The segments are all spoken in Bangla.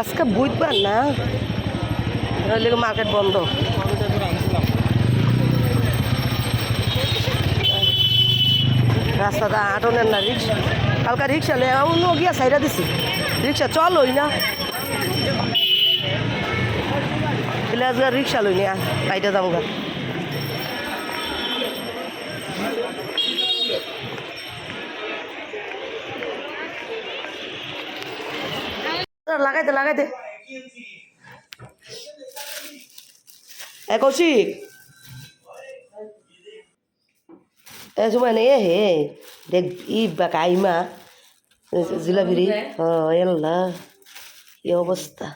আজকে বুধবার না? নইলে মার্কেট বন্ধ। রাস্তাটা আটনের না, রিক্সা কালকা রিক্সা লে অন্য গিয়া সাইডা দিছি। রিক্সা চল হই না। রিক্সা লই না বাইটা যাম গা লাগাইতে লাগাইতে। এ কৌশিক। এ সময় নেই হে দেখ ই কাইমা জিলাপিরি। ও এল্লা এই অবস্থা?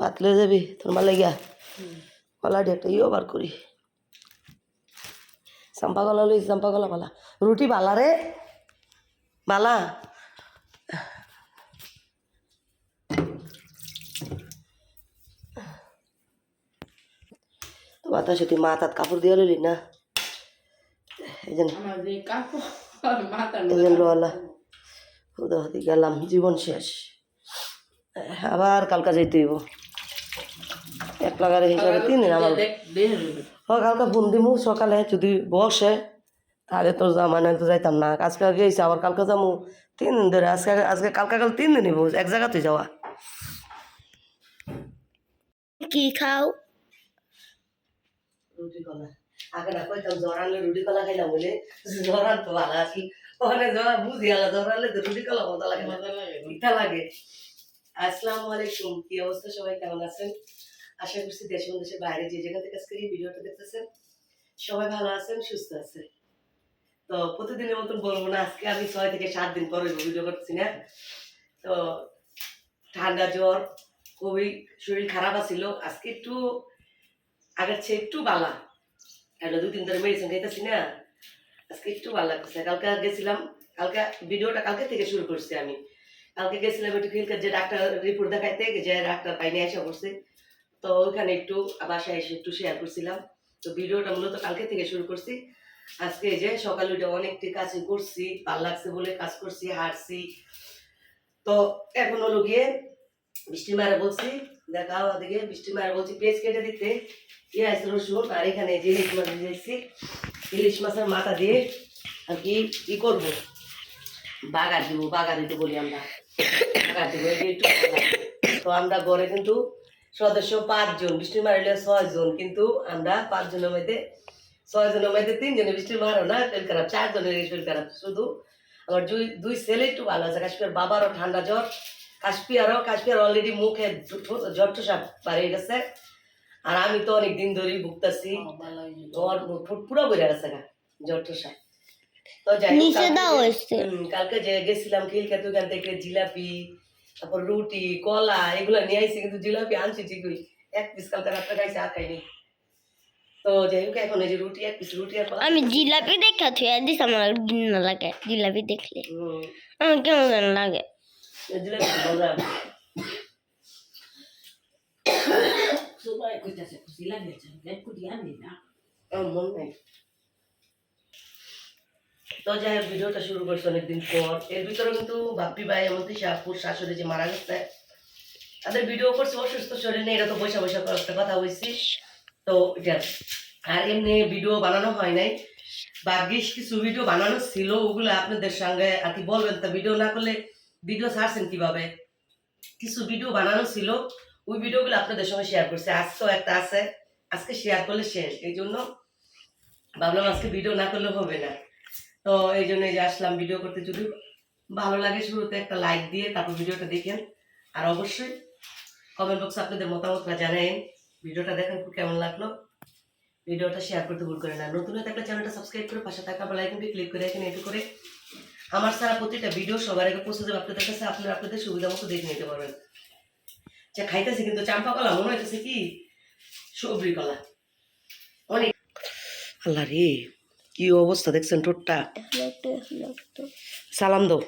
ভাত লয়ে যাবি তোর মা লাগিয়া কলা একটা ইও বার করি চাম্পা কলা লই চাম্পা কলা পালা রুটি বালা রে বালা তো বাতাসে তুই মাথাত কাপড় দিয়ে লইলি না। গেলাম জীবন শেষ। আবার কালকা যাইতে হইব। এক লাগার হিসাবে তিন দিন আমার হ কালকে ফোন দিমু সকালে যদি বসে তাহলে তোর জামা নাই তো যাইতাম না। আজকে গেছি আবার কালকে যামু। তিন দিন ধরে আজকে আজকে কালকে কাল তিন দিনই বস এক জায়গাতেই যাওয়া। কি খাও? রুটি কলা। আগে না কইতাম জ্বর রুটি কলা খাইলাম বলে। জ্বর আনতো ভালো আসি ওখানে জ্বর বুঝি আলা তো রুটি কলা মজা লাগে না। মিঠা লাগে। আসসালামু আলাইকুম। কি অবস্থা সবাই কেমন আছেন? আশা করছি দেশ এবং দেশের বাইরে যে যেখান থেকে আজকের এই ভিডিওটা দেখতেছেন, সবাই ভালো আছেন, সুস্থ আছেন। তো প্রতিদিনের মতন বলব না, আজকে আমি ছয় থেকে সাত দিন পরে ভিডিও করতেছি, না? তো ঠান্ডা জ্বর, খুবই শরীর খারাপ আছিল, আজকে একটু আগের চেয়ে একটু বালা। এটা দুই তিন ধরে মেডিসিন খাইতেছি, না? আজকে একটু ভালো লাগতেছে। কালকে গেছিলাম, কালকে ভিডিওটা কালকে থেকে শুরু করছি আমি। কালকে গেছিলাম একটু ফিলকে যে ডাক্তার রিপোর্ট দেখাইতে, যে ডাক্তার পাইনি, এসে করছে তো ওখানে একটু বাসায় এসে একটু শেয়ার করছিলাম। তো ভিডিওটা মূলত কালকে থেকে শুরু করছি। আজকে যে সকালে উঠে অনেকটি কাজ করছি, ভালো লাগছে বলে কাজ করছি, হাঁটছি। তো এখন হলো গিয়ে বৃষ্টি মারে বলছি দেখাও ওদিকে বৃষ্টি মারে বলছি, পেঁয়াজ কেটে দিতে। পেঁয়াজ, রসুন আর এখানে যে ইলিশ মাছ দিয়েছি, ইলিশ মাছের মাথা দিয়ে আর কি ই করব। বাগার দিব, বাগার দিতে বলি আমরা। বাগার দিব একটু তো আমরা ঘরে কিন্তু সদস্য পাঁচজন বৃষ্টি মারিলে ছয়জন কিন্তু আমরা পাঁচজনের মধ্যে ছয়জনের মধ্যে তিনজনের বৃষ্টি মারো না শরীর খারাপ চারজনের শরীর খারাপ। শুধু আমার দুই দুই ছেলে একটু ভালো আছে কাশ্মীর বাবারও ঠান্ডা জ্বর কাশ্মীরও কাশ্মীর অলরেডি মুখে জ্বর ঠোসা বাড়িয়ে গেছে। আর আমি তো অনেক দিন ধরেই ভুগতেছি জ্বর পুরো বেড়ে গেছে গা জ্বর ঠোসা তো যাই কালকে যে- গেছিলাম খিলকা দোকান থেকে জিলাপি তারপর রুটি কলা এগুলো নিয়ে আইছি কিন্তু জিলাপি আনছি ঠিকই এক পিস কালকে রাত্রে খাইছি আর খাইনি তো যাই হোক এখন এই যে রুটি এক পিস রুটি আর কলা আমি জিলাপি দেখা থুয়া দিস আমার ঘৃণা লাগে জিলাপি দেখলে হুম, আমার কেমন যেন লাগে এই জিলাপি তো মজা সবাই কইতাছে খুশি লাগেছে দেখ কুটি আনি না আমার মন নাই তো যাই হোক, ভিডিওটা শুরু করছি অনেকদিন পর। এর ভিতরে কিন্তু বাপ্পি ভাই, এমনকি শাহপুর শাশুড়ি যে মারা গেছে, তাদের ভিডিও করছি, অসুস্থ শরীর এটা তো বৈশা বৈশা করে একটা কথা বলছি। তো এটা, আর এমনি ভিডিও বানানো হয় নাই। ভাগ্যিস কিছু ভিডিও বানানো ছিল, ওগুলো আপনাদের সঙ্গে আর কি বলবেন? তা ভিডিও না করলে ভিডিও ছাড়ছেন কীভাবে? কিছু ভিডিও বানানো ছিল, ওই ভিডিওগুলো আপনাদের সঙ্গে শেয়ার করছি। আজকেও একটা আছে, আজকে শেয়ার করলে শেষ এই জন্য ভাবলাম আজকে ভিডিও না করলে হবে না। তো এই জন্য যে আসলাম ভিডিও করতে। যদি ভালো লাগে শুরুতে একটা লাইক দিয়ে তারপর ভিডিওটা দেখেন। আর অবশ্যই কমেন্ট বক্সে আপনাদের মতামতটা জানেন ভিডিওটা দেখেন খুব কেমন লাগল। ভিডিওটা শেয়ার করতে ভুল করে না। নতুন থাকলে চ্যানেলটা সাবস্ক্রাইব করে পাশে থাকা বেল আইকনটি ক্লিক করে এখানে এটু করে আমার সারা প্রতিটা ভিডিও সবার আগে পৌঁছে যাবে আপনাদের কাছে। আপনারা আপনাদের সুবিধা মতো দেখে নিতে পারবেন। যা খাইতেছে কিন্তু চাম্পা কলা, মনে হইতেছে কি? সবরি কলা। অনেক আল্লাহ রে। কি অবস্থা দেখছেন ঠোঁটটা? সালাম দো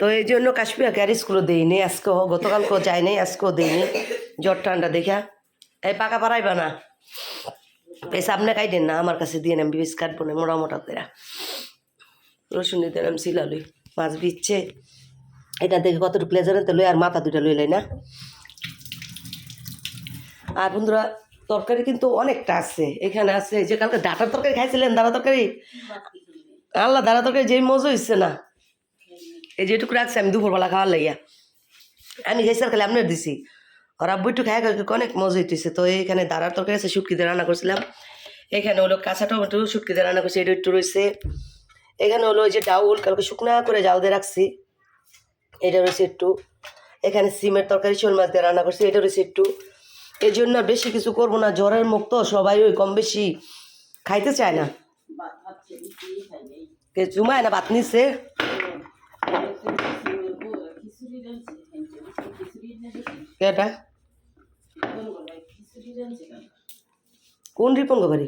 তো এই জন্য কাশ্মীর গ্যারি স্কুলও দেয়নি আজকেও গতকালকেও যায়নি আজকেও দেয়নি জ্বর ঠান্ডা দেখা। এই পাকা পারাইবা না পেস আপনি কাইটেন না আমার কাছে দিয়ে আমি পিস কাটবো না মোটা মোটা করে রসুন দিতে আমি শিলালুই মাছ দিচ্ছে এটা দেখে কতটুকু প্লেজার তো লই আর মাথা দুটা লই লাই না। আর বন্ধুরা তরকারি কিন্তু অনেকটা আছে। এখানে আছে যে কালকে ডাটার তরকারি খাইছিলেন, দাঁড়া তরকারি? আল্লাহ, দাঁড়া তরকারি যেই মজা হচ্ছে না। এই যেটুকু রাখছি আমি দুপুরবেলা খাওয়ার লাগিয়া। আমি আর খালি আপনার দিছি। আর আব্বু একটু খাই অনেক মজা হইতেছে। তো এইখানে দাঁড়ার তরকারি আছে শুটকিতে রান্না করছিলাম। এখানে হলো কাঁচা টমেটো শুটকিতে রান্না করছি, এটা একটু রয়েছে এখানে হলো যে ডাউল, কালকে শুকনা করে জাল দিয়ে রাখছি। এটা রয়েছে একটু। এখানে সিমের তরকারি, শোল মাছ দিয়ে রান্না করছি, এটা রয়েছে একটু। এই জন্য বেশি কিছু করব না, জ্বরের মুখ তো সবাই ওই কম বেশি খাইতে চায় না। কি চুমায় না, ভাত নিচ্ছে কেটা? কোন রিপন গোবারি?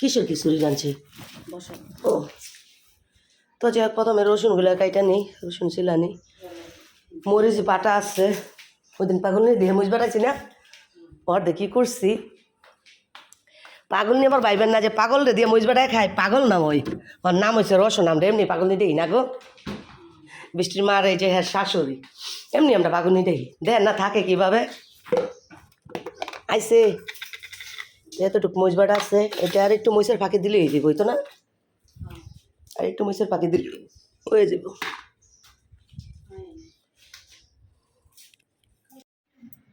কিসের খিচুড়ি জানছি? ও। তো যাই প্রথমে রসুনগুলো কাইটা নেই, রসুন শিলা নিই। মরিচ বাটা আছে। ওই দিন পাগল নিয়ে দিয়ে মরিচ বাটাইছি না? ওর দেখি করছি। পাগল নিয়ে আবার ভাইবেন না যে পাগল রে দিয়ে মরিচ বাটায় খায়। পাগল নাম ওই ওর নাম হয়েছে রস নাম আমরা এমনি পাগল নিয়ে দেই না গো। বৃষ্টির মার এই যে হ্যাঁ শাশুড়ি, এমনি আমরা পাগল নিয়ে দেই দেন না থাকে কীভাবে। আইসে, এতটুকু মরিচ বাটা আছে। এটা আর একটু মরিচের ফাঁকি দিলেই হয়ে যাবে, হইতো না? আর একটু মরিচের ফাঁকি দিলে হয়ে যাব।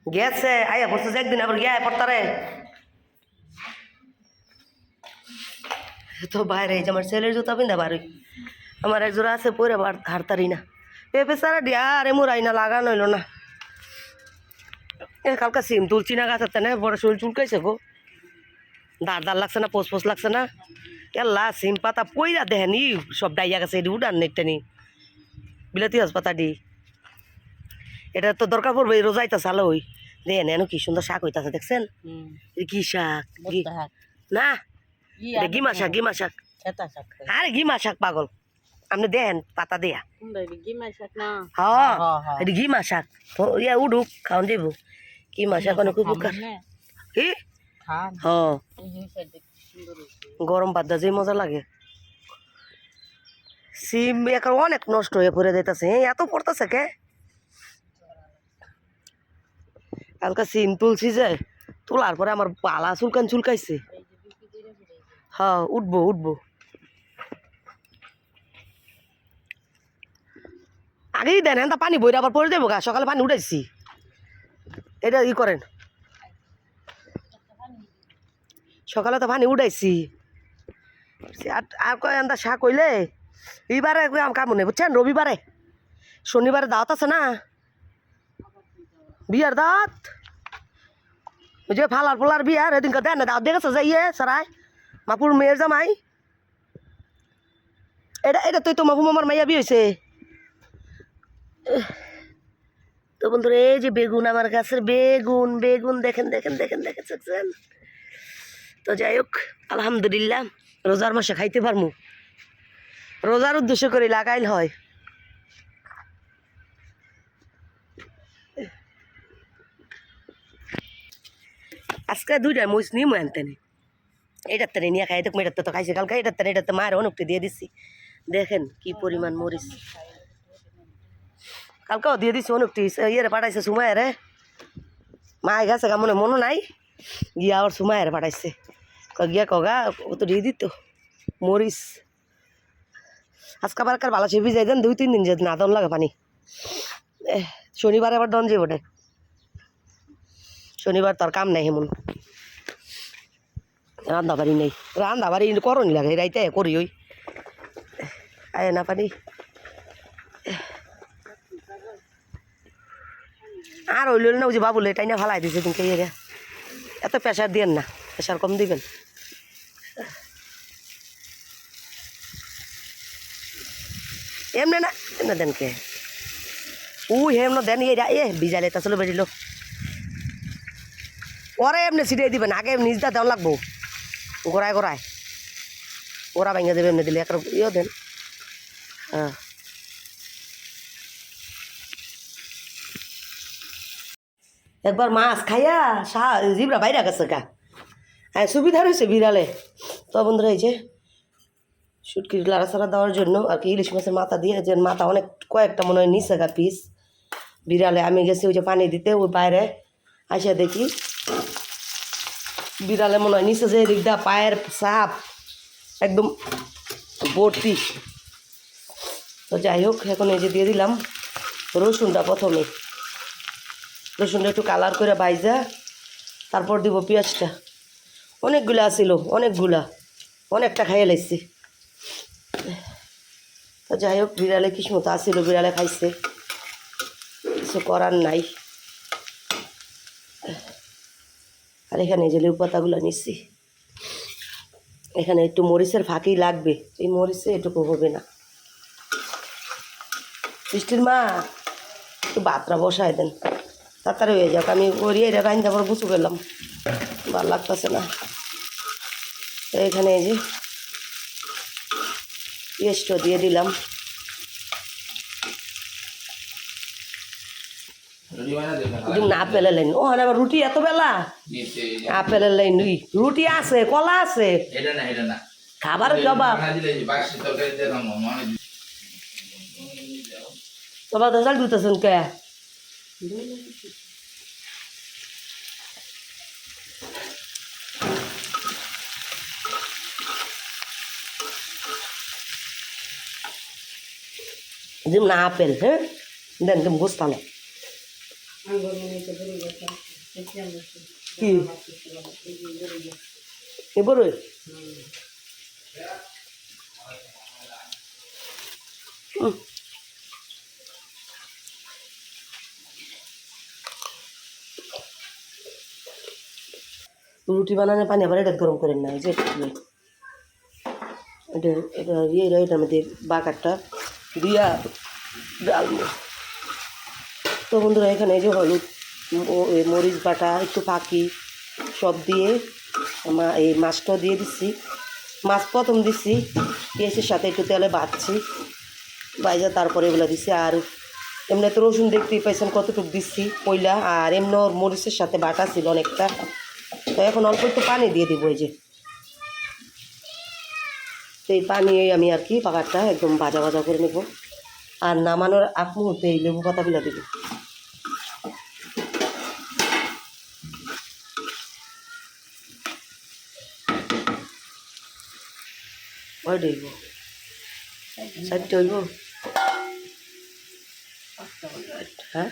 গেছে, আয়া পড়ছে একদিন আবার গিয়া পড়তারে। তো বাইরে এই যে আমার ছেলের জুতা পিন্ধা বারই আমার এক জোড়া আছে, পরে হারতারি না। পেঁপে সারা দিয়া আরে মুরাই না, লাগানো হইল না। এ কালকা সিম তুলছি না গাছের তেনে, বড় শরীর চুলকাইছে গো। দাঁড় দাঁড় লাগছে না, পোস পোস লাগছে না। এল্লা সিম পাতা পইরা দেখেন সব ডাইয়া গেছে এটি উডান নেটটা নি। বিলাতি হাসপাতা দি এটা তো দরকার পড়বে এই রোজাইতে চালো ওই দেখেন এন কি সুন্দর শাক হইতাছে দেখছেন? কি শাক গি- না? এটা গিমা শাক গিমা শাক। আরে গিমা শাক পাগল। আপনি দেন পাতা দেয়া। হ্যাঁ হ্যাঁ। এটা গিমা শাক। তো ইয়া উডুক খাওয়ান দিব গিমা শাক অনেক উপকার। কি? হ্যাঁ গরম ভাত যে মজা লাগে। সিম এখন অনেক নষ্ট হয়ে পড়ে যাইতেছে। হ্যাঁ এত পড়তেছে কে? কালকা সিম তুলছি যে, তোলার পরে আমার পালা চুলকান চুলকাইছে। হ্যাঁ উঠবো উঠবো। আগেই দেন হ্যাঁ পানি বইরে আবার পড়ে দেবো গা, সকালে পানি উঠাইছি। এটা ই করেন। সকালে তো পানি উঠাইছি। আর- আর কয় আন্দা শাক কইলে এইবারে কাম কাম বুঝছেন? রবিবারে। শনিবারে দাওয়াত আছে না? বিয়ার দাওয়াত ওই যে ফালার পোলার বিয়ার এদিনকে দেন না দাওয়াত দেখেছে যে ইয়ে সারাই? মাপুর মেয়ের জামাই। এটা এটা তুই তো মাপু মামার মাইয়া বিয়ে হয়েছে তো বন্ধুরা, এই যে বেগুন আমার গাছের বেগুন বেগুন দেখেন দেখেন দেখেন দেখেন তো যাই হোক, আলহামদুলিল্লাহ, রোজার মাসে খাইতে পারমু। রোজার উদ্দেশ্য করে লাগাইল হয়। আজকে দুইটা মরিচ নিয়ে আনতে নেই এটার তারে নিয়ে খাই দেখো এটার তো খাইছে কালকে, এটার তারে এটার তো মায়ের অনেকটা দিয়ে দিছি। দেখেন কি পরিমাণ মরিচ। কালকেও দিয়ে দিচ্ছি অনেকটি ইয়ে পাঠাইছে সুমায় রে মায়ের গেছে গা মনে মনে নাই, গিয়া আবার সুমায় রে পাঠাইছে গিয়া কগা ও তো দিয়ে দিত মরিচ। আজকে আবার কার ভালো চেপি যাই দেন, দুই তিন দিন যেত না দন লাগে পানি। শনিবার আবার দন যাব শনিবার তোর কাম নাই হেমন রান্না বাড়ি নেই। রান্না বাড়ি করনি লাগে, রাইতে করি ওই। আয় না পানি আর ওই না ওই যে বাবুলে এটাই না ভালাই দিছে তুমি কে এত প্রেশার দিয়েন না প্রেশার কম দিবেন। এমনি না, এমনি দেন কে উ হেম না দেন এটা এ, বিজালে তা চলো বেরিল। পরে এমনি ছিটিয়ে দিবেন আগে নিজটা দেওয়া লাগবো। গোড়ায় গোড়ায়। গোড়া ভেঙে দেবে এমনি দিলে একটা ইয়ে দেন। হ্যাঁ। একবার মাছ খাইয়া সা জিবরা বাইরে গেছে গা। হ্যাঁ সুবিধা রয়েছে বিড়ালে। তো বন্ধুরা এই যে শুটকির লাড়াচাড়া দেওয়ার জন্য আর কি ইলিশ মাছের মাথা দিয়ে যে মাথা অনেক কয়েকটা মনে হয় নিচে গা পিস বিড়ালে আমি গেছি ওই যে পানি দিতে, ওই বাইরে। আসে দেখি বিড়ালে মনে হয় নিচে যে এদিক দা পায়ের সাপ একদম ভর্তি। তো যাই হোক, এখন এই যে দিয়ে দিলাম রসুনটা প্রথমে। রসুনটা একটু কালার করে ভাইজা, তারপর দিব পেঁয়াজটা। অনেকগুলা আছিল, অনেকগুলা। অনেকটা খাইয়ে লাইছি। তো যাই হোক, বিড়ালে কিসমতো আসছিল বিড়ালে খাইছে। কিছু করার নাই। আর এখানে যে লেবু পাতাগুলো নিচ্ছি। এখানে একটু মরিচের ফাঁকি লাগবে। এই মরিচে এটুকু হবে না। বৃষ্টির মা, একটু বাতরা বসায় দেন। তাড়াতাড়ি হয়ে যাক। আমি করিয়ে এটা রাইন যাবার বুঝু গেলাম ভালো লাগতেছে না। এখানে এই যে পেস্টও দিয়ে দিলাম রুটি বানা দেবে যে না আপেলের লাইন ও আবার রুটি এত বেলা নিচে আপেলের লাইন নুই রুটি আছে কলা আছে এটা না এটা না খাবার জবাব বানা দিলে যে বাক্সে তরকারি দিয়ে দাম মনে বাবা তো চাল দিতেছেন কে যেমন না আপেল হ্যাঁ দেন তুমি বুঝতাম না কি? এ বড়ই হুম রুটি বানানোর পানি আবার এটা গরম করেন না এই যে এটা এটা ইয়ে এটার মধ্যে বাকারটা দিয়া ডালবো তো বন্ধুরা, এখানে যে হলুদ মরিচ বাটা, একটু পাখি সব দিয়ে মা- এই মাছটাও দিয়ে দিচ্ছি। মাছ প্রথম দিচ্ছি, পেঁয়াজের সাথে একটু তেলে বাচ্ছি বাইজা তারপরে এগুলো দিচ্ছি। আর এমনি তো রসুন দেখতেই পাইছেন কতটুকু দিচ্ছি, পয়লা, আর এমনি ওর মরিচের সাথে বাটা ছিল অনেকটা। তো এখন অল্প একটু পানি দিয়ে দিব এই যে। তো এই পানি আমি আর কি, পাকারটা একদম ভাজা ভাজা করে নেব। আর নামানোর আগ মুহূর্তে এই লেবু পাতাগুলো দেব হ্যাঁ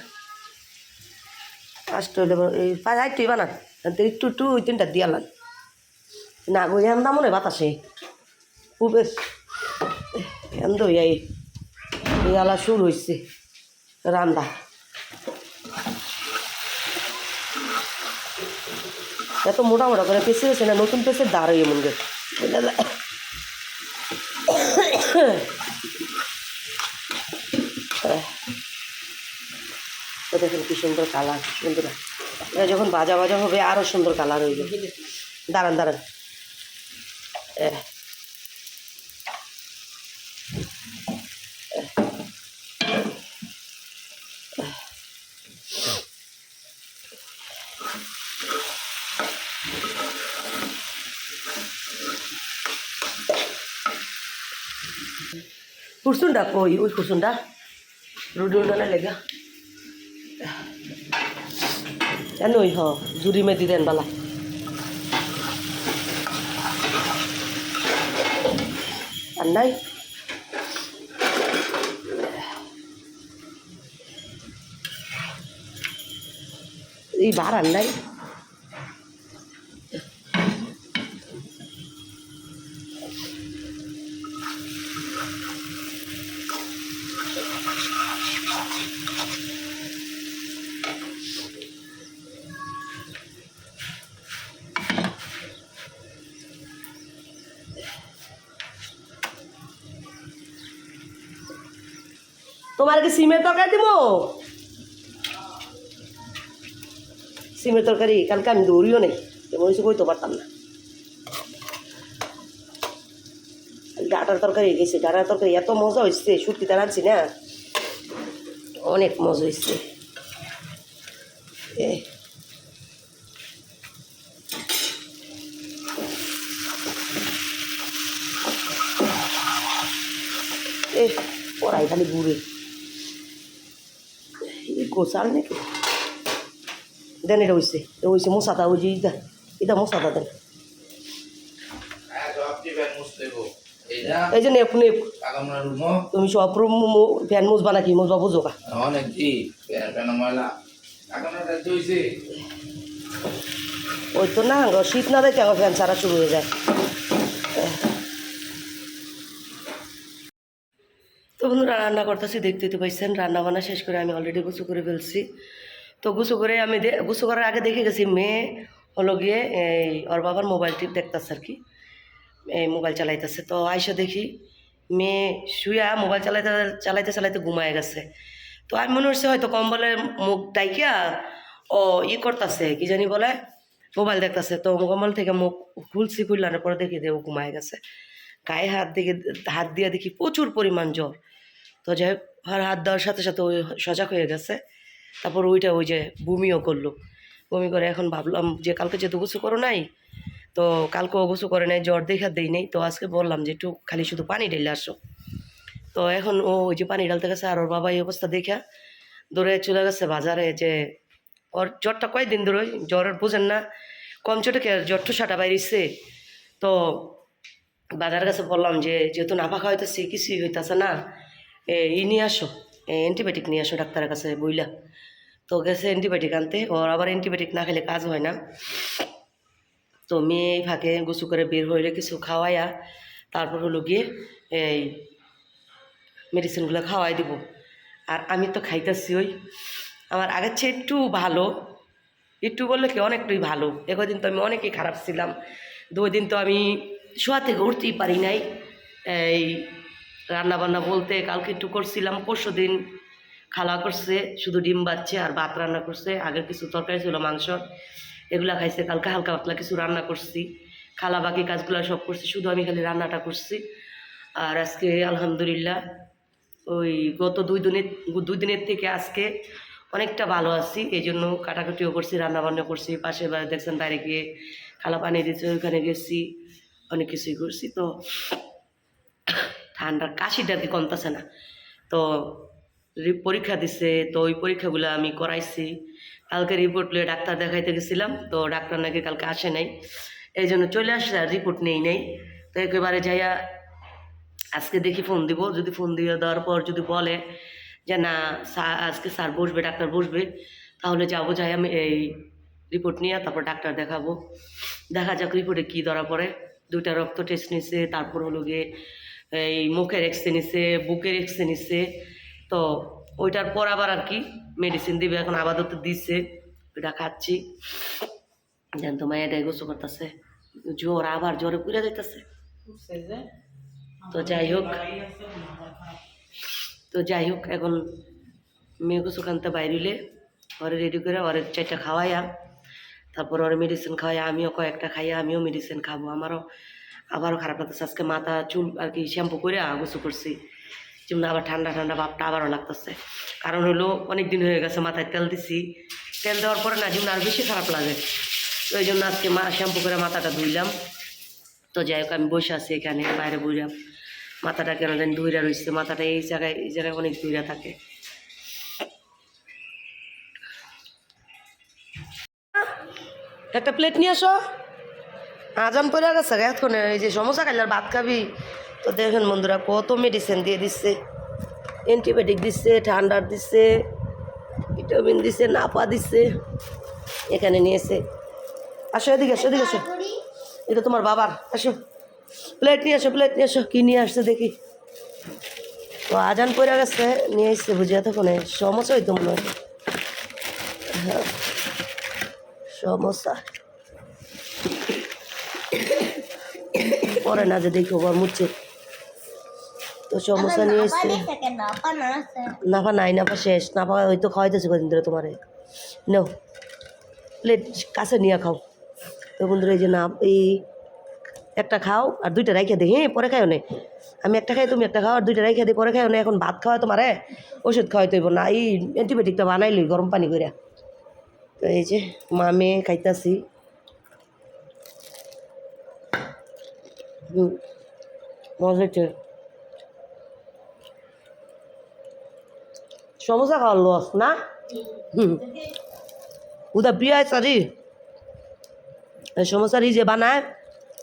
না তো একটু একটু ওই তিনটা দিয়া লাগ না গো এম দাম মনে বাতাসে খুব এন্দ এই ইয়ালা শুরু হয়েছে রান্না। এত মোটা মোটা করে পেঁচে হয়েছে না, নতুন পেঁচে দাঁড় হয়ে মন গেছে দেখেন কি সুন্দর কালার, বন্ধুরা। এটা যখন বাজা বাজা হবে আরও সুন্দর কালার হয়ে যাবে দাঁড়ান। দাঁড়ান এহ। কুরসুনটা কই ওই কুরসুনটা রুডি উডানে লেগা কেন ওই হ জুড়ি মেদি দেন বালা আর নাই এই বার আর নাই তোমার কি সিমের তরকারি দিব? সিমের তরকারি, কালকে আমি দৌড়িও নেই। তেমন কিছু করতে পারতাম না। ডাটার তরকারি গেছে, ডাটার তরকারি এত মজা হয়েছে সত্যি তার আনছি না। অনেক মজা হয়েছে এ। কড়াই খালি ঘুরে। গোসাল নাকি? দেন, এটা হইছে, এটা ইটা এটা মশাদা দেন। এই যে নেপ তুমি সব রুম ফ্যান মুছবা নাকি? মুছবা, বুঝো কা অনেক দি ফ্যান ফ্যান ময়লা আগামরা রাজ্য হইছে ওই তো না শীত না দেখে ফ্যান সারা শুরু হয়ে যায়? বন্ধুরা রান্না করতেছি, দেখতে তো পাইছেন, রান্না বান্না শেষ করে আমি অলরেডি গুছু করে ফেলছি। তো গুছু করে আমি দে- গুছু করার আগে দেখে গেছি মেয়ে হলো গিয়ে এই ওর বাবার মোবাইলটি দেখতেছে আর কি, এই মোবাইল চালাইতেছে। তো আইসা দেখি মেয়ে শুয়া মোবাইল চালাইতে চালাইতে চালাইতে ঘুমায় গেছে। তো আমি মনে হচ্ছে হয়তো কম্বলের মুখ ডাইকিয়া ও ই করতেছে, কি জানি বলে মোবাইল দেখতেছে। তো কম্বল থেকে মুখ খুলছি খুললানোর পরে দেখি যে ও ঘুমায় গেছে। গায়ে হাত দিকে হাত দিয়ে দেখি প্রচুর পরিমাণ জ্বর। তো যাই আর হাত দেওয়ার সাথে সাথে ওই সজাগ হয়ে গেছে। তারপর ওইটা ওই যে বমিও করল। বমি করে এখন ভাবলাম যে কালকে যেহেতু গোসু করো নাই, তো কালকেও গোসু করে নাই, জ্বর দেখা দেই নেই। তো আজকে বললাম যে একটু খালি শুধু পানি ঢেলে আসো। তো এখন ও ওই যে পানি ঢালতে গেছে আর ওর বাবা এই অবস্থা দেখা দৌড়ে চলে গেছে বাজারে যে ওর জ্বরটা কয়েকদিন ধরে জ্বর বোঝেন না, কম চোটে জ্বর ঠুসাটা বাইরেছে। তো বাজারের কাছে বললাম যে যেহেতু না নাফা খাওয়াইতেছি কিছুই হইতাছে না। ই নিয়ে আসো। অ্যান্টিবায়োটিক নিয়ে আসো ডাক্তারের কাছে বইলা। তো গেছে অ্যান্টিবায়োটিক আনতে। ওর আবার অ্যান্টিবায়োটিক না খেলে কাজ হয় না। তো মেয়ে এই ফাঁকে গোসু করে বের হইলে কিছু খাওয়াইয়া, তারপর হলো গিয়ে এই মেডিসিনগুলো খাওয়াই দিব। আর আমি তো খাইতেছি ওই। আমার আগের চেয়ে একটু ভালো। একটু বললে কি অনেকটাই ভালো। একদিন তো আমি অনেকই খারাপ ছিলাম। দুই দিন তো আমি শোয়া থেকে উঠতেই পারি নাই। এই রান্না বান্না বলতে কালকে একটু করছিলাম, পরশু দিন খালা করছে, শুধু ডিম বাচ্ছে আর ভাত রান্না করছে, আগের কিছু তরকারি ছিল মাংস, এগুলা খাইছে, কালকে হালকা পাতলা কিছু রান্না করছি, খালা বাকি কাজগুলো সব করছি, শুধু আমি খালি রান্নাটা করছি, আর আজকে আলহামদুলিল্লাহ ওই গত দুই দিনের দুই দিনের থেকে আজকে অনেকটা ভালো আছি, এই জন্য কাটাকুটিও করছি রান্না বান্না করছি পাশে দেখছেন বাইরে গিয়ে খালা পানি দিয়েছে, ওইখানে গেছি, অনেক কিছুই করছি, তো ঠান্ডার কাশিটা আর কি কমতেছে না। তো পরীক্ষা দিছে, তো ওই পরীক্ষাগুলো আমি করাইছি। কালকে রিপোর্ট নিয়ে ডাক্তার দেখাইতে গেছিলাম, তো ডাক্তার নাকি কালকে আসে নাই। এই জন্য চলে আসছে আর রিপোর্ট নেই নেই। তো একেবারে যাইয়া আজকে দেখি ফোন দিব। যদি ফোন দিয়ে দেওয়ার পর যদি বলে যে, না আজকে স্যার বসবে, ডাক্তার বসবে, তাহলে যাব যাই আমি এই রিপোর্ট নিয়ে তারপর ডাক্তার দেখাবো। দেখা যাক রিপোর্টে কী ধরা পড়ে। দুইটা রক্ত টেস্ট নিছে, তারপর হলো গিয়ে এই মুখের এক্সরে নিছে বুকের এক্সরে নিছে। তো ওইটার পর আবার আর কি মেডিসিন দিবে এখন আপাতত দিচ্ছে ওইটা খাচ্ছি। যেন তো মায়ের গোসু করতেছে। জ্বর আবার জ্বরে পুড়ে যাইতেছে। তো যাই হোক। তো যাই হোক এখন মেয়ে কিছু কানতে বাইরিলে ওরে রেডি করে ওরে চারটা খাওয়াইয়া তারপর ওরে মেডিসিন খাওয়াইয়া আমিও কয়েকটা খাইয়া আমিও মেডিসিন খাব আমারও আবারও খারাপ লাগতেছে। আজকে মাথা, চুল আর কি শ্যাম্পু করে গোসু করছি। যেমন আবার ঠান্ডা ঠান্ডা ভাবটা আবারও লাগতেছে। কারণ হলো অনেক দিন হয়ে গেছে মাথায় তেল দিছি। তেল দেওয়ার পরে না যেমন আর বেশি খারাপ লাগে। এই জন্য আজকে মা শ্যাম্পু করে মাথাটা ধুইলাম। তো যাই হোক, আমি বসে আছি এখানে, বাইরে বুঝলাম মাথাটা কেন জানি ধুইরা রয়েছে মাথাটা এই জায়গায় এই জায়গায় অনেক ধুইরা থাকে। একটা প্লেট নিয়ে আসো। আজান পড়ে গেছে এখন এই যে সমস্যা খাইলে ভাত খাবি। তো দেখেন বন্ধুরা কত মেডিসিন দিয়ে দিচ্ছে অ্যান্টিবায়োটিক দিচ্ছে ঠান্ডার দিচ্ছে ভিটামিন দিচ্ছে নাপা দিচ্ছে এখানে নিয়েছে। আসো এদিকে আসো এদিকে আসো। এটা তোমার বাবার। আসো। প্লেট নিয়ে আসো প্লেট নিয়ে আসো। কী নিয়ে আসছে দেখি। তো আজান পড়ে গেছে নিয়ে এসছে বুঝিয়া তখন সমস্যা হইতো মনে হ্যাঁ, সমস্যা পরে না যে দেখি ওবার মুচ্ছে তো সমস্যা নিয়ে এসছে। নাফা নাই নাফা শেষ। নাফা হয়তো খাওয়াইতেছে কদিন ধরে তোমারে। নাও প্লেট কাছে নিয়ে খাও। তো বন্ধুরা এই যে না এই একটা খাও আর দুইটা রাইখে দে। হ্যাঁ পরে খাইও নে। আমি একটা খাই তুমি একটা খাও আর দুইটা রাইখে দিই পরে খাইও না। এখন ভাত খাওয়া তোমারে ওষুধ খাওয়াই হইব। না এই অ্যান্টিবায়োটিকটা বানাইলি গরম পানি করে তো এই যে মামে খাইতাছি। হচ্ছে সমস্যা খাওয়ার লস না? উদা পিঁয়াজ সারি সমস্যার এই যে বানায়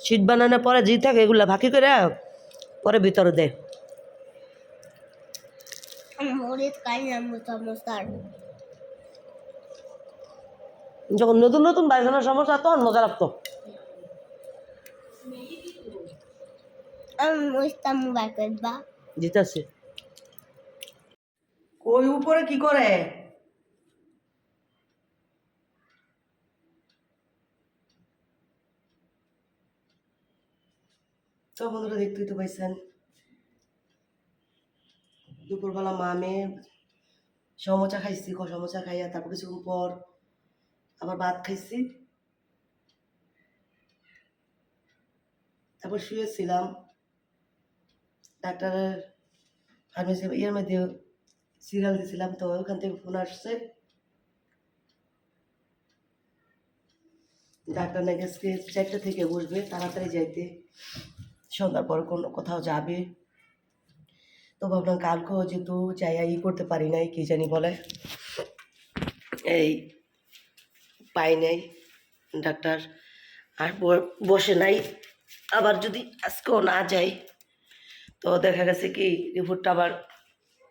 শীত বানানোর পরে যে থাকে এগুলা ভাকি করে পরে ভিতরে দেয় যখন নতুন নতুন পায়খানার সমস্যা তখন মজা লাগতো। মোবাইল জিতাছে কই উপরে কি করে? তো বন্ধুরা দেখতেই তো পাইছেন। দুপুরবেলা মা মেয়ে সমোচা খাইছি ক সমোচা খাইয়া তারপর কিছুক্ষণ পর আবার ভাত খাইছি। তারপর শুয়েছিলাম। ডাক্তারের ফার্মেসি ইয়ের মধ্যে সিরিয়াল দিয়েছিলাম তো ওখান থেকে ফোন আসছে। ডাক্তার নাকি চারটা থেকে বসবে, তাড়াতাড়ি যাইতে। সন্ধ্যার পর কোনো কোথাও যাবে। তো ভাবলাম কালকেও যেহেতু যাইয়া ই করতে পারি নাই, কি জানি বলে। এই পাই নাই ডাক্তার, আর বসে নাই। আবার যদি আজকেও না যাই তো দেখা গেছে কি রিপোর্টটা আবার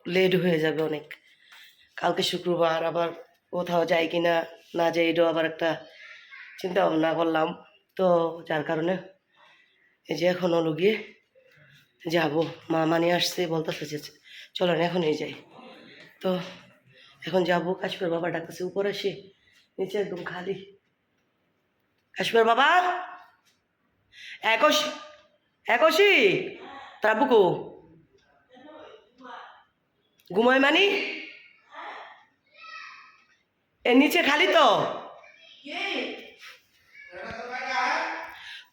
লেট হয়ে যাবে অনেক। কালকে শুক্রবার আবার কোথাও যাই কি না না যাই এটাও আবার একটা চিন্তা ভাবনা করলাম। তো যার কারণে এই যে এখন হলো গিয়ে যাব। মা মানে আসছে, বলতেছে যে চলেন এখনই যাই। তো এখন যাব কাশ্মীর বাবা ডাকতেছে, উপরে এসে নিচে একদম খালি। কাশ্মীর বাবা! একশি একশি তার বুকু ঘুমায় মানি? এর নিচে খালি তো।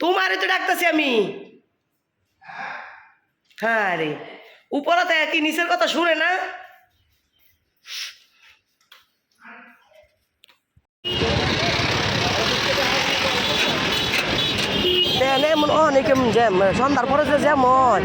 তোমারে তো ডাকতেছি আমি। হ্যাঁ রে। উপরে তো কি নিচের কথা শুনে না দেন এমন অনেক জ্যাম সন্ধ্যার পরে যে যেমন।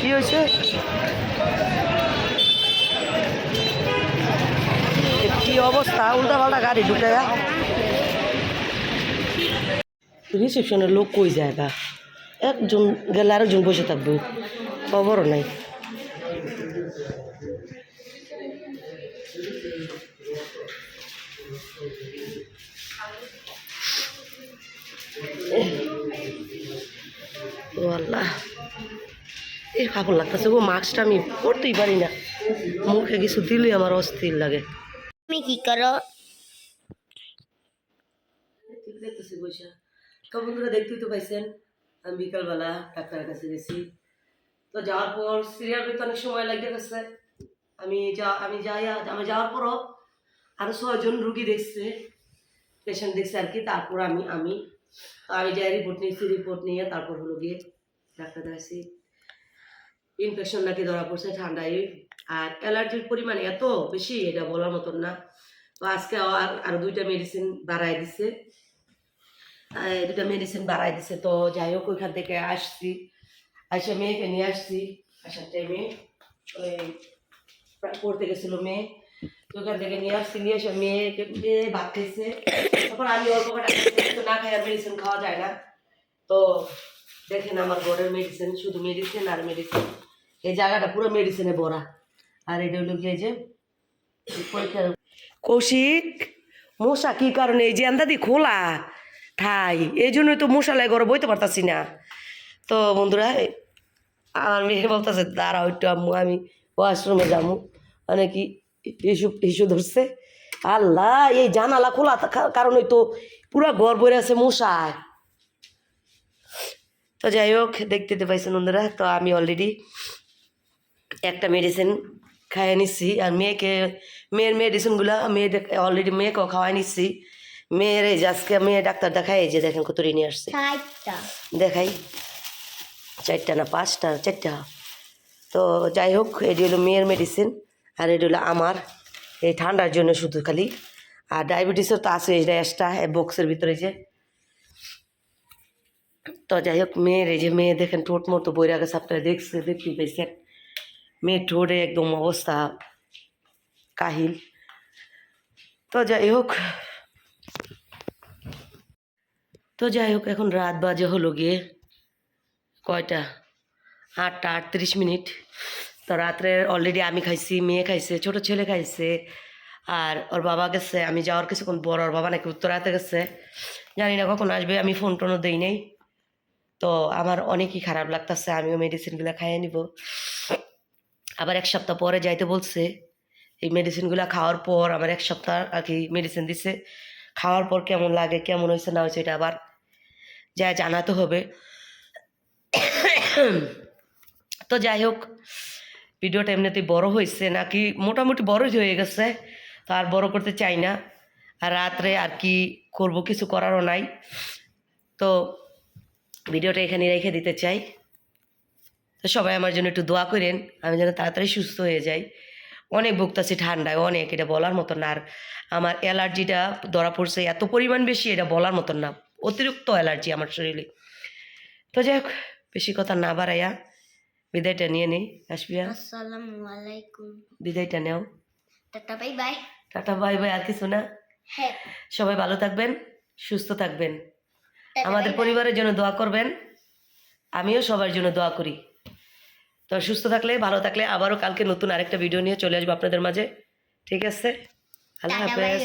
কি হয়েছে এ কি অবস্থা উল্টা পাল্টা গাড়ি ঢুকে রিসেপশনের লোক কই জায়গা একজন গেলে আরেকজন বসে থাকব। খবরও নাই। এই ভালো লাগতেছে গো, মাস্কটা আমি পরতেই পারি না। মুখে কিছু দিলে আমার অস্থির লাগে। তুমি কি করো তো বন্ধুরা দেখতেই তো পাইছেন, আমি বিকালবেলা ডাক্তারের কাছে গেছি। তো যাওয়ার পর সিরিয়াল পেতে অনেক সময় লাগে গেছে। আমি যা, আমি যাই, আমি যাওয়ার পরও আরও ছয়জন রুগী দেখছে পেশেন্ট দেখছে আর কি। তারপর আমি আমি তো আমি যাই রিপোর্ট নিয়েছি রিপোর্ট নিয়ে তারপর হলো গিয়ে ডাক্তার দেখাইছি ইনফেকশন নাকি ধরা পড়ছে, ঠান্ডায় আর অ্যালার্জির পরিমাণ এত বেশি, এটা বলার মতন না। তো আজকে আর আরও দুইটা মেডিসিন বাড়াই দিছে। দুটা মেডিসিন বাড়াই দিছে। তো যাই হোক, ওইখান থেকে আসছি। আসে মেয়েকে নিয়ে আসছি। আসার টাইমে ওই পড়তে গেছিল মেয়ে। তো ওখান থেকে নিয়ে আসছি, নিয়ে এসে মেয়েকে, মেয়ে ভাত খেয়েছে তখন আমি অল্প না খাই আর মেডিসিন খাওয়া যায় না। তো দেখেন আমার ঘরের মেডিসিন শুধু মেডিসিন আর মেডিসিন এই জায়গাটা পুরো মেডিসিনে ভরা। আর এটা হলো গিয়ে যে কৌশিক, মশা কি কারণে? এই যে আন্দাদি খোলা। ঠাই এই জন্যই তো মশা মশালাই ঘরে বইতে পারতাছি না। তো বন্ধুরা, আমার মেয়ে বলতেছে, দাঁড়াও একটু আম্মু, আমি ওয়াশরুমে যাব। মানে কি ইস্যু ইস্যু ধরছে। আল্লাহ, এই জানালা খোলা কারণে তো পুরা ঘর বইরে আছে মশায়। তো যাই হোক, দেখতে পাইছেন বন্ধুরা, তো আমি অলরেডি একটা মেডিসিন খাইয়ে নিচ্ছি আর মেয়েকে মেয়ের মেডিসিনগুলো মেয়েদের অলরেডি মেয়েকেও খাওয়াই নিচ্ছি মেয়ের এই যে আজকে মেয়ে ডাক্তার দেখাই যে দেখেন কত নিয়ে আসছে। দেখাই। চারটা না পাঁচটা? চারটা। তো যাই হোক এটি হলো মেয়ের মেডিসিন আর এটি হলো আমার। এই ঠান্ডার জন্য শুধু খালি। আর ডায়াবেটিসও তো আছে এই র্যাশটা বক্সের ভিতরে যে। তো যাই হোক মেয়ের এই যে মেয়ে দেখেন ঠোঁট মতো বইরা গেছে আপনারা দেখছে দেখতে পেয়েছেন মেয়ের ঠোঁটে একদম অবস্থা কাহিল। তো যাই হোক। তো যাই হোক, এখন রাত বাজে হলো গিয়ে কয়টা? আটটা আটত্রিশ মিনিট। তো রাত্রে অলরেডি আমি খাইছি, মেয়ে খাইছে, ছোট ছেলে খাইছে, আর ওর বাবা গেছে, আমি যাওয়ার কিছুক্ষণ বড় ওর বাবা নাকি উত্তরাতে গেছে। জানি না কখন আসবে, আমি ফোন টোনও দিই নেই। তো আমার অনেকই খারাপ লাগতেছে, আমিও মেডিসিনগুলো খাইয়ে নিব। আবার এক সপ্তাহ পরে যাইতে বলছে। এই মেডিসিনগুলো খাওয়ার পর আমার এক সপ্তাহ আর কি মেডিসিন দিছে। খাওয়ার পর কেমন লাগে, কেমন হয়েছে না হয়েছে এটা আবার যা জানাতে হবে। তো যাই হোক, ভিডিওটা এমনিতেই বড় হয়েছে নাকি মোটামুটি বড়ই হয়ে গেছে। তো আর বড় করতে চাই না। আর রাত্রে আর কি করব কিছু করারও নাই। তো ভিডিওটা এখানে রেখে দিতে চাই। তো সবাই আমার জন্য একটু দোয়া করেন আমি যেন তাড়াতাড়ি সুস্থ হয়ে যাই। অনেক ভুগতাছি ঠান্ডায় অনেক এটা বলার মতন না। আর আমার অ্যালার্জিটা ধরা পড়ছে এত পরিমাণ বেশি এটা বলার মতন না। অতিরিক্ত অ্যালার্জি আমার শরীরে। তো যাই হোক বেশি কথা না বাড়াইয়া বিদায়টা নিয়ে নেই আসবিয়া আসসালামু আলাইকুম। বিদায়টা নেও। Tata bye bye. Tata bye bye আর কিছু না। হ্যাঁ। সবাই ভালো থাকবেন সুস্থ থাকবেন। আমাদের। পরিবারের জন্য দোয়া করবেন আমিও সবার জন্য দোয়া করি। তো সুস্থ থাকলে ভালো থাকলে আবারও কালকে নতুন আরেকটা ভিডিও নিয়ে চলে আসব আপনাদের মাঝে। ঠিক আছে? আল্লাহ হাফেজ।